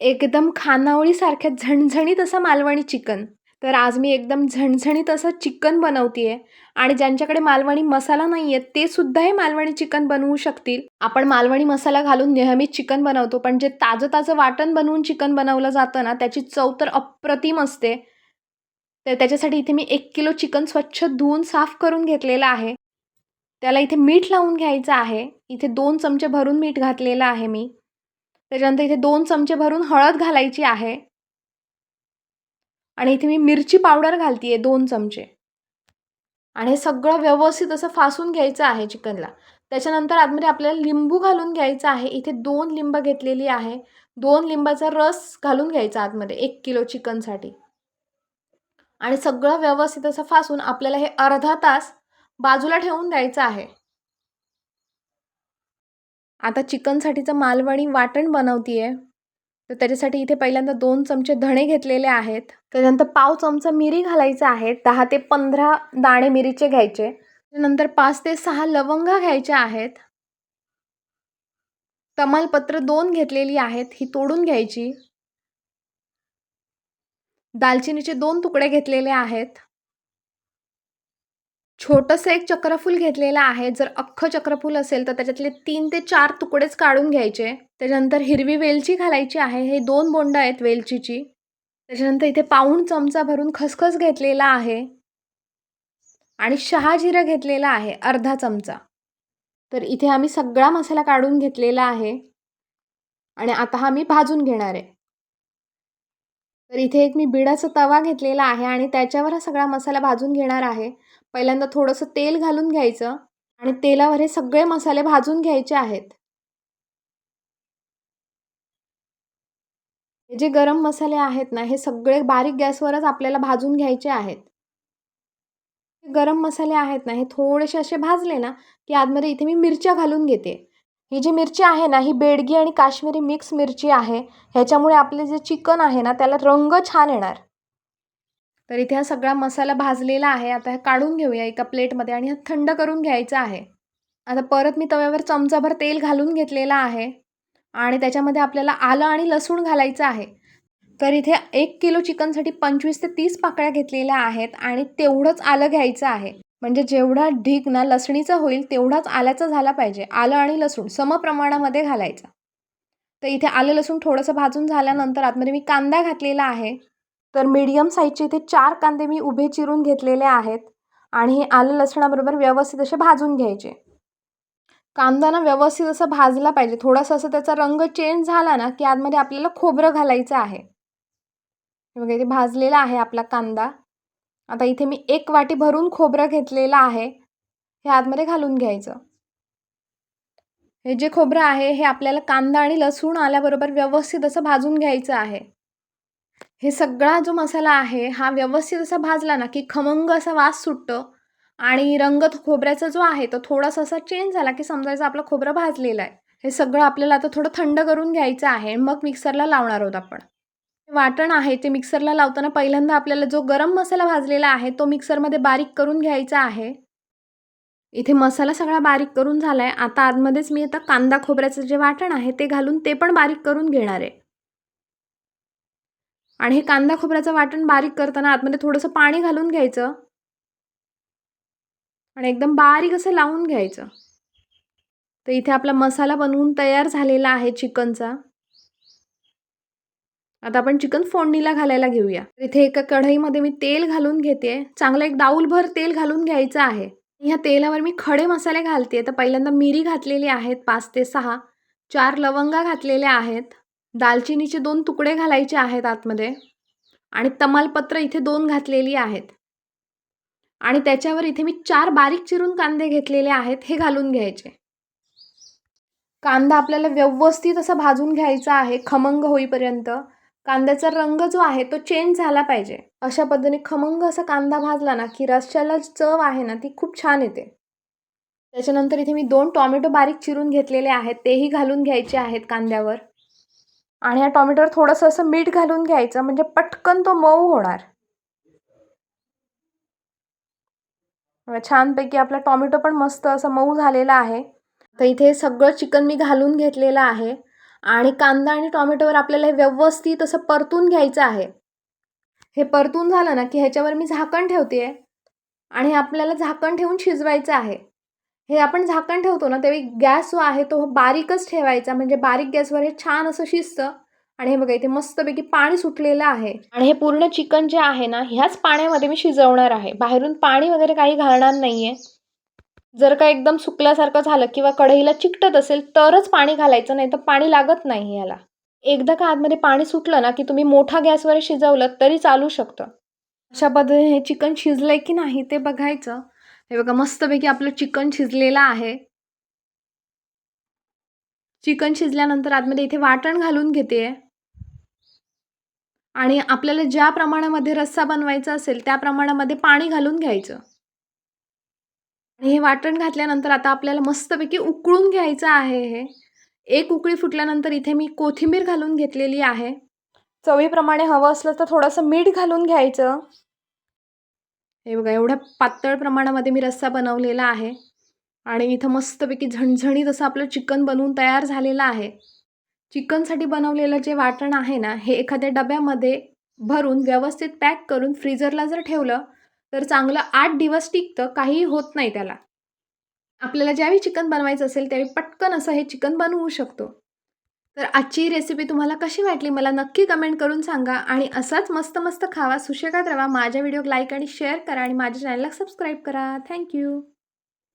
एकदम खानावळीसारख्या झणझणीत असं मालवणी चिकन. तर आज मी एकदम झणझणीत असं चिकन बनवते आहे आणि ज्यांच्याकडे मालवणी मसाला नाही आहे ते सुद्धा हे मालवणी चिकन बनवू शकतील. आपण मालवणी मसाला घालून नेहमीच चिकन बनवतो पण जे ताजं ताजं वाटण बनवून चिकन बनवलं जातं ना त्याची चव तर अप्रतिम असते. तर त्याच्यासाठी इथे मी एक किलो चिकन स्वच्छ धुवून साफ करून घेतलेलं आहे. त्याला इथे मीठ लावून घ्यायचं आहे. इथे दोन चमचे भरून मीठ घातलेलं आहे मी. त्याच्यानंतर इथे दोन चमचे भरून हळद घालायची आहे. आणि इथे मी मिरची पावडर घालते आहे दोन चमचे. आणि हे सगळं व्यवस्थित असं फासून घ्यायचं आहे चिकनला. त्याच्यानंतर आतमध्ये आपल्याला लिंबू घालून घ्यायचं आहे. इथे दोन लिंब घेतलेली आहे. दोन लिंबाचा रस घालून घ्यायचा आतमध्ये एक किलो चिकनसाठी. आणि सगळं व्यवस्थित असं फासून आपल्याला हे अर्धा तास बाजूला ठेवून द्यायचं आहे. आता चिकनसाठीचं मालवणी वाटण बनवते आहे तर त्याच्यासाठी इथे पहिल्यांदा दोन चमचे धणे घेतलेले आहेत. त्याच्यानंतर पाव चमचा मिरी घालायचं आहे दहा ते पंधरा दाणे मिरीचे घ्यायचे. त्यानंतर पाच ते सहा लवंगा घ्यायच्या आहेत. तमालपत्र दोन घेतलेली आहेत. ही तोडून घ्यायची. दालचिनीचे दोन तुकडे घेतलेले आहेत. छोटंसं एक चक्रफूल घेतलेलं आहे. जर अख्खं चक्रफूल असेल तर त्याच्यातले तीन ते चार तुकडेच काढून घ्यायचे. त्याच्यानंतर हिरवी वेलची घालायची आहे. हे दोन बोंड आहेत वेलचीची. त्याच्यानंतर इथे पाऊण चमचा भरून खसखस घेतलेला आहे. आणि शहाजिरं घेतलेला आहे अर्धा चमचा. तर इथे आम्ही सगळा मसाला काढून घेतलेला आहे. आणि आता हा मी भाजून घेणार आहे. तर इथे एक मी बिडाचा तवा घेतलेला आहे आणि त्याच्यावर हा सगळा मसाला भाजून घेणार आहे. पहिल्यांदा थोडंसं तेल घालून घ्यायचं आणि तेलावर हे सगळे मसाले भाजून घ्यायचे आहेत. हे जे गरम मसाले आहेत ना हे सगळे बारीक गॅसवरच आपल्याला भाजून घ्यायचे आहेत. गरम मसाले आहेत ना हे थोडेसे असे भाजले ना की आतमध्ये इथे मी मिरच्या घालून घेते. ही जी मिरची आहे ना ही बेडगी आणि काश्मीरी मिक्स मिरची आहे. ह्याच्यामुळे आपले जे चिकन आहे ना त्याला रंग छान येणार. तर इथे हा सगळा मसाला भाजलेला आहे. आता हे काढून घेऊया एका प्लेटमध्ये आणि हा थंड करून घ्यायचा आहे. आता परत मी तव्यावर चमचाभर तेल घालून घेतलेला आहे आणि त्याच्यामध्ये आपल्याला आलं आणि लसूण घालायचं आहे. तर इथे एक किलो चिकनसाठी पंचवीस ते तीस पाकळ्या घेतलेल्या आहेत आणि तेवढंच आलं घ्यायचं आहे. म्हणजे जेवढा ढीक ना लसणीचा होईल तेवढाच आल्याचा झाला पाहिजे. आलं आणि लसूण समप्रमाणामध्ये घालायचं. तर इथे आलं लसूण थोडंसं भाजून झाल्यानंतर आतमध्ये मी कांदा घातलेला आहे. तर मीडियम साईजचे इथे चार कांदे मी उभे चिरून घेतलेले आहेत आणि हे आलं लसणाबरोबर व्यवस्थित असे भाजून घ्यायचे. कांदा ना व्यवस्थित असं भाजला पाहिजे. थोडासा असं त्याचा रंग चेंज झाला ना की आतमध्ये आपल्याला खोबरं घालायचं आहे. बघा इथे भाजलेला आहे आपला कांदा. आता इथे मी एक वाटी भरून खोबरं घेतलेलं आहे. हे आतमध्ये घालून घ्यायचं. हे जे खोबरं आहे हे आपल्याला कांदा आणि लसूण आल्याबरोबर व्यवस्थित असं भाजून घ्यायचं आहे. हे सगळा जो मसाला आहे हा व्यवस्थित असा भाजला ना की खमंग असा वास सुटतो आणि रंग खोबऱ्याचा जो आहे तो थोडासा असा चेंज झाला की समजायचं आपलं खोबरं भाजलेलं आहे हे सगळं आपल्याला आता थोडं थंड करून घ्यायचं आहे मग मिक्सरला लावणार आहोत आपण. वाटण आहे ते मिक्सरला लावताना पहिल्यांदा आपल्याला जो गरम मसाला भाजलेला आहे तो मिक्सरमध्ये बारीक करून घ्यायचा आहे. इथे मसाला सगळा बारीक करून झाला आहे आता आतमध्येच मी आता कांदा खोबऱ्याचं जे वाटण आहे ते घालून ते पण बारीक करून घेणार आहे. आणि हे कांदा खोबऱ्याचं वाटण बारीक करताना आतमध्ये थोडंसं पाणी घालून घ्यायचं. आणि एकदम बारीक असं लावून घ्यायचं. तर इथे आपला मसाला बनवून तयार झालेला आहे चिकनचा. आता आपण चिकन फोडणीला घालायला घेऊया. इथे एका कढईमध्ये मी तेल घालून घेते. चांगलं एक डाऊलभर तेल घालून घ्यायचं आहे. ह्या तेलावर मी खडे मसाले घालते. तर पहिल्यांदा मिरी घातलेली आहेत पाच ते सहा. चार लवंगा घातलेल्या आहेत. दालचिनीचे दोन तुकडे घालायचे आहेत आतमध्ये आणि तमालपत्र इथे दोन घातलेली आहेत. आणि त्याच्यावर इथे मी चार बारीक चिरून कांदे घेतलेले आहेत हे घालून घ्यायचे. कांदा आपल्याला व्यवस्थित असं भाजून घ्यायचा आहे खमंग होईपर्यंत. कांद्याचा रंग जो आहे तो चेंज झाला पाहिजे. अशा पद्धतीने खमंग असा कांदा भाजला ना की रश्याला चव आहे ना ती खूप छान येते. त्याच्यानंतर इथे मी दोन टॉमॅटो बारीक चिरून घेतलेले आहेत तेही घालून घ्यायचे आहेत कांद्यावर. आणि या टॉमॅटोवर थोडंसं असं मीठ घालून घ्यायचं म्हणजे पटकन तो मऊ होणार. छानपैकी आपला टॉमॅटो पण मस्त असं मऊ झालेला आहे. तर इथे सगळं चिकन मी घालून घेतलेलं आहे आणि कांदा आणि टॉमॅटोवर आपल्याला हे व्यवस्थित असं परतून घ्यायचं आहे. हे परतून झालं ना की ह्याच्यावर मी झाकण ठेवते आहे आणि आपल्याला झाकण ठेवून शिजवायचं आहे. हे आपण झाकण ठेवतो ना त्यावेळी गॅस जो आहे तो बारीकच ठेवायचा. म्हणजे बारीक गॅसवर हे छान असं शिजतं. आणि हे बघा इथे मस्तपैकी पाणी सुटलेलं आहे. आणि हे पूर्ण चिकन जे आहे ना ह्याच पाण्यामध्ये मी शिजवणार आहे. बाहेरून पाणी वगैरे काही घालणार नाही आहे जर का एकदम सुकल्यासारखं झालं किंवा कढईला चिकटत असेल तरच पाणी घालायचं नाही तर पाणी लागत नाही याला एकदा का आतमध्ये पाणी सुटलं ना की तुम्ही मोठा गॅसवर शिजवलं तरी चालू शकतं. अशा पद्धतीने हे चिकन शिजलंय की नाही ते बघायचं. हे बघा मस्तपैकी आपलं चिकन शिजलेलं आहे. चिकन शिजल्यानंतर आतमध्ये इथे वाटण घालून घेते. आणि आपल्याला ज्या प्रमाणामध्ये रस्सा बनवायचा असेल त्या प्रमाणामध्ये पाणी घालून घ्यायचं. आणि हे वाटण घातल्यानंतर आता आपल्याला मस्तपैकी उकळून घ्यायचं आहे हे. एक उकळी फुटल्यानंतर इथे मी कोथिंबीर घालून घेतलेली आहे. चवीप्रमाणे हवं असलं तर थोडंसं मीठ घालून घ्यायचं. हे बघा एवढ्या पातळ प्रमाणामध्ये मी रस्सा बनवलेला आहे. आणि इथं मस्तपैकी झणझणीत असं आपलं चिकन बनवून तयार झालेलं आहे. चिकनसाठी बनवलेलं जे वाटण आहे ना हे एखाद्या डब्यामध्ये भरून व्यवस्थित पॅक करून फ्रीजरला जर ठेवलं तर चांगलं आठ दिवस टिकतं काहीही होत नाही त्याला. आपल्याला ज्यावेळी चिकन बनवायचं असेल त्यावेळी पटकन असं हे चिकन बनवू शकतो. तर आजची रेसिपी तुम्हाला कशी वाटली मला नक्की कमेंट करून सांगा आणि असाच मस्त मस्त खावा सुशेगात राहा माझ्या व्हिडिओ लाईक आणि शेअर करा आणि माझ्या चॅनलला सबस्क्राईब करा. थँक्यू